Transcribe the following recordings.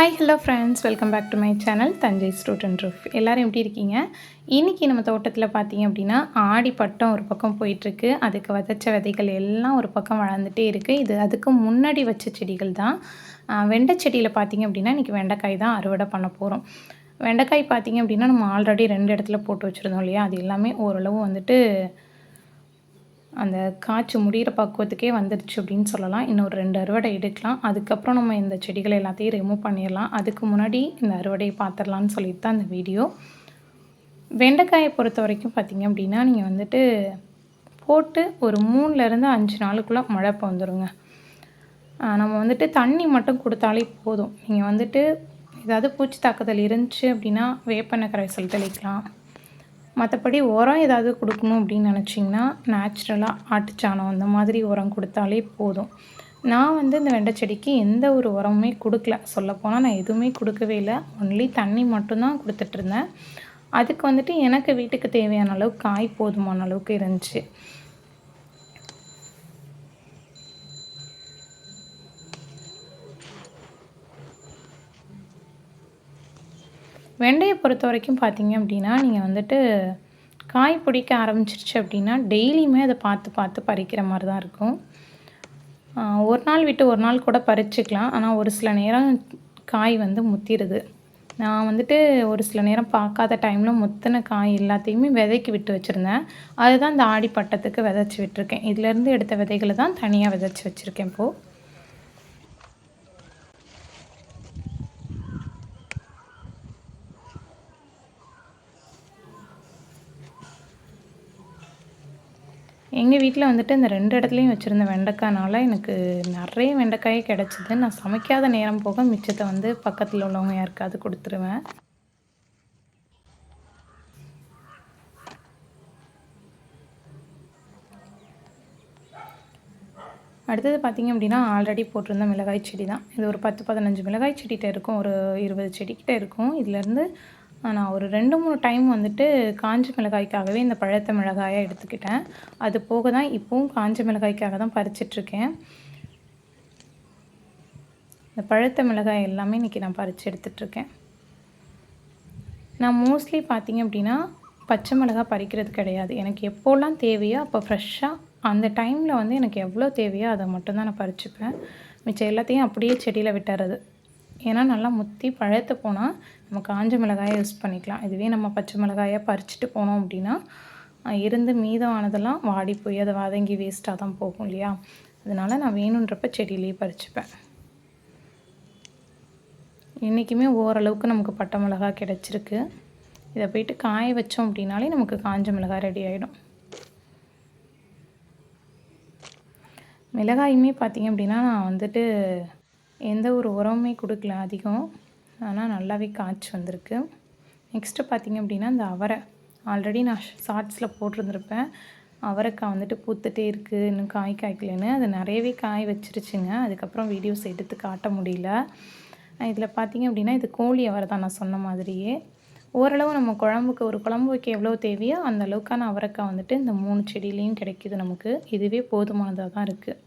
Hi hello friends welcome back to my channel Thanjai student roof எல்லோரும் எப்படி இருக்கீங்க? இன்றைக்கி நம்ம தோட்டத்தில் பார்த்தீங்க அப்படின்னா ஆடி பட்டம் ஒரு பக்கம் போயிட்டுருக்கு. அதுக்கு விதைச்ச விதைகள் எல்லாம் ஒரு பக்கம் வளர்ந்துட்டே இருக்குது இது அதுக்கு முன்னாடி வச்ச செடிகள் தான். வெண்டைச்செடியில் வெண்டை செடியில் பார்த்தீங்க அப்படின்னா இன்றைக்கி வெண்டைக்காய் தான் அறுவடை பண்ண போகிறோம் வெண்டைக்காய் பார்த்தீங்க அப்படின்னா நம்ம ஆல்ரெடி ரெண்டு இடத்துல போட்டு வச்சுருந்தோம் இல்லையா? அது எல்லாமே ஓரளவு வந்துட்டு அந்த காய்ச்சி முடிகிற பக்குவத்துக்கே வந்துடுச்சு அப்படின்னு சொல்லலாம். இன்னொரு ரெண்டு அறுவடை எடுக்கலாம். அதுக்கப்புறம் நம்ம இந்த செடிகள் எல்லாத்தையும் ரிமூவ் பண்ணிடலாம். அதுக்கு முன்னாடி இந்த அறுவடையை பார்த்துடலான்னு சொல்லிட்டு தான் இந்த வீடியோ. வெண்டைக்காயை பொறுத்த வரைக்கும் பார்த்தீங்க அப்படின்னா நீங்கள் வந்துட்டு போட்டு ஒரு மூணுலேருந்து அஞ்சு நாளுக்குள்ளே மழை வந்துடுங்க நம்ம வந்துட்டு தண்ணி மட்டும் கொடுத்தாலே போதும். நீங்கள் வந்துட்டு ஏதாவது பூச்சி தாக்குதல் இருந்துச்சு அப்படின்னா வேப்பெண்ணெய் கரைசல் தெளிக்கலாம். மற்றபடி உரம் ஏதாவது கொடுக்கணும் அப்படின்னு நினச்சிங்கன்னா நேச்சுரலாக ஆட்டுச்சாணம் அந்த மாதிரி உரம் கொடுத்தாலே போதும். நான் வந்து இந்த வெண்டை செடிக்கு எந்த ஒரு உரமுமே கொடுக்கல. சொல்லப்போனால் நான் எதுவுமே கொடுக்கவே இல்லை. ஒன்லி தண்ணி மட்டும்தான் கொடுத்துட்ருந்தேன் அதுக்கு வந்துட்டு எனக்கு வீட்டுக்கு தேவையான அளவுக்கு காய் போதுமான அளவுக்கு இருந்துச்சு. வெண்டையை பொறுத்த வரைக்கும் பார்த்தீங்க அப்படின்னா நீங்கள் வந்துட்டு காய் பிடிக்க ஆரம்பிச்சிருச்சு அப்படின்னா டெய்லியுமே அதை பார்த்து பார்த்து பறிக்கிற மாதிரி தான் இருக்கும். ஒரு நாள் விட்டு ஒரு நாள் கூட பறிச்சுக்கலாம். ஆனால் ஒரு சில நேரம் காய் வந்து முத்திடுது நான் வந்துட்டு ஒரு சில நேரம் பார்க்காத டைமில் முத்தின காய் எல்லாத்தையுமே விதைக்கு விட்டு வச்சுருந்தேன். அதுதான் இந்த ஆடி பட்டத்துக்கு விதைச்சி விட்டுருக்கேன். இதுலேருந்து எடுத்த விதைகளை தான் தனியாக விதைச்சி வச்சுருக்கேன் இப்போது எங்கள் வீட்டில் வந்துட்டு இந்த ரெண்டு இடத்துலையும் வச்சுருந்த வெண்டைக்காய்னால எனக்கு நிறைய வெண்டைக்காயே கிடச்சிது. நான் சமைக்காத நேரம் போக மிச்சத்தை வந்து பக்கத்தில் உள்ளவங்க யாருக்காவது கொடுத்துருவேன். அடுத்தது பார்த்திங்க அப்படின்னா ஆல்ரெடி போட்டிருந்த மிளகாய் செடி தான். இது ஒரு பத்து பதினஞ்சு மிளகாய் செடிகிட்ட இருக்கும். ஒரு இருபது செடிக்கிட்ட இருக்கும். இதுலேருந்து நான் ஒரு ரெண்டு மூணு டைம் வந்துட்டு காஞ்ச மிளகாய்க்காகவே இந்த பழுத்த மிளகாயை எடுத்துக்கிட்டேன். அது போக தான் இப்போவும் காஞ்ச மிளகாய்க்காக தான் பறிச்சிட்ருக்கேன். இந்த பழுத்த மிளகாய் எல்லாமே இன்றைக்கி நான் பறித்து எடுத்துகிட்ருக்கேன் நான் மோஸ்ட்லி பார்த்தீங்க அப்படின்னா பச்சை மிளகாய் பறிக்கிறது கிடையாது. எனக்கு எப்போல்லாம் தேவையோ அப்போ ஃப்ரெஷ்ஷாக அந்த டைமில் வந்து எனக்கு எவ்வளோ தேவையோ அதை மட்டும்தான் நான் பறிச்சுப்பேன். மிச்சம் எல்லாத்தையும் அப்படியே செடியில் விட்டுறது. ஏன்னா நல்லா முத்தி பழுத்து போனால் நம்ம காஞ்ச மிளகாயை யூஸ் பண்ணிக்கலாம். இதுவே நம்ம பச்சை மிளகாயை பறிச்சுட்டு போனோம் அப்படின்னா இருந்து மீதமானதெல்லாம் வாடி போய் அதை வதங்கி வேஸ்ட்டாக தான் போகும் இல்லையா? அதனால் நான் வேணுன்றப்ப செடியிலேயே பறிச்சுப்பேன். என்றைக்குமே ஓரளவுக்கு நமக்கு பட்டை மிளகாய் கிடச்சிருக்கு. இதை போயிட்டு காய வச்சோம் அப்படின்னாலே நமக்கு காஞ்ச மிளகாய் ரெடி ஆகிடும் மிளகாயுமே பார்த்திங்க அப்படின்னா நான் வந்துட்டு எந்த ஒரு உரமுமே கொடுக்கல அதிகம். ஆனால் நல்லாவே காய்ச்சி வந்திருக்கு. நெக்ஸ்ட்டு பார்த்திங்க அப்படின்னா இந்த அவரை. ஆல்ரெடி நான் ஷார்ட்ஸில் போட்டிருந்துருப்பேன். அவரைக்காய் வந்துட்டு பூத்துட்டே இருக்குது இன்னும் காய் காய்க்கலன்னு. அது நிறையவே காய் வச்சிருச்சுங்க. அதுக்கப்புறம் வீடியோஸ் எடுத்து காட்ட முடியல. இதில் பார்த்திங்க அப்படின்னா இது கோழி அவரை தான் நான் சொன்ன மாதிரியே. ஓரளவு நம்ம குழம்புக்கு ஒரு குழம்பு வைக்க எவ்வளோ தேவையோ அந்த அளவுக்கான அவரைக்காய் வந்துட்டு இந்த மூணு செடியிலையும் கிடைக்கிது நமக்கு. இதுவே போதுமானதாக தான் இருக்குது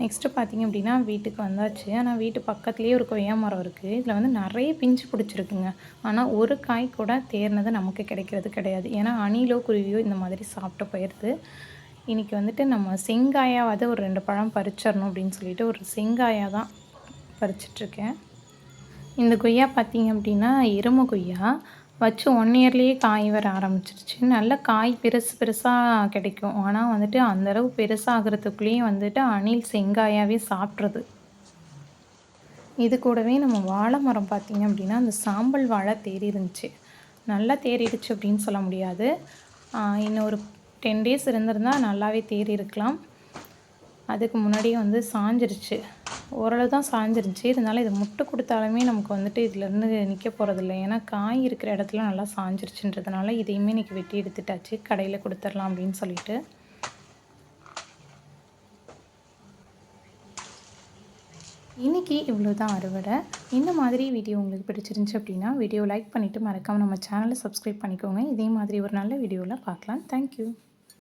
நெக்ஸ்ட்டு பார்த்தீங்க அப்படின்னா வீட்டுக்கு வந்தாச்சு. ஆனால் வீட்டு பக்கத்துலேயே ஒரு கொய்யா மரம் இருக்குது இதில் வந்து நிறைய பிஞ்சு பிடிச்சிருக்குங்க. ஆனால் ஒரு காய் கூட தேர்னது நமக்கு கிடைக்கிறது கிடையாது. ஏன்னா அணிலோ குருவியோ இந்த மாதிரி சாப்பிட்டு போயிடுது இன்றைக்கி வந்துட்டு நம்ம செங்காயாவது ஒரு ரெண்டு பழம் பறிச்சிடணும் அப்படின்னு சொல்லிட்டு ஒரு செங்காயாக தான் பறிச்சிட்ருக்கேன் இந்த கொய்யா பார்த்தீங்க அப்படின்னா எருமை கொய்யா. வச்சு ஒன் இயர்லேயே காய் வர ஆரம்பிச்சிருச்சு. நல்ல காய் பெருசு பெருசாக கிடைக்கும். ஆனால் வந்துட்டு அந்தளவு பெருசாகிறதுக்குள்ளேயும் வந்துட்டு அணில் செங்காயாகவே சாப்பிட்றது. இது கூடவே நம்ம வாழை மரம் பார்த்திங்க அப்படின்னா அந்த சாம்பல் வாழை தேறி இருந்துச்சு. நல்லா தேறிடுச்சு அப்படின்னு சொல்ல முடியாது. இன்னும் ஒரு டென் டேஸ் இருந்திருந்தால் நல்லாவே தேறி இருக்கலாம் அதுக்கு முன்னாடியே வந்து சாஞ்சிருச்சு. ஓரளவு தான் சாஞ்சிருச்சு இருந்தாலும் இது முட்டை கொடுத்தாலுமே நமக்கு வந்துட்டு இதுலேருந்து நிற்க போகிறதில்ல ஏன்னா காய் இருக்கிற இடத்துல நல்லா சாஞ்சிருச்சுன்றதுனால இதையுமே இன்றைக்கி வெட்டி எடுத்துட்டாச்சு. கடையில் கொடுத்துடலாம் அப்படின்னு சொல்லிட்டு. இன்றைக்கி இவ்வளோ தான் அறுவடை. இந்த மாதிரி வீடியோ உங்களுக்கு பிடிச்சிருந்துச்சி அப்படின்னா வீடியோ லைக் பண்ணிவிட்டு மறக்காமல் நம்ம சேனலை சப்ஸ்கிரைப் பண்ணிக்கோங்க. இதே மாதிரி ஒரு நல்ல வீடியோவில் பார்க்கலாம். தேங்க்யூ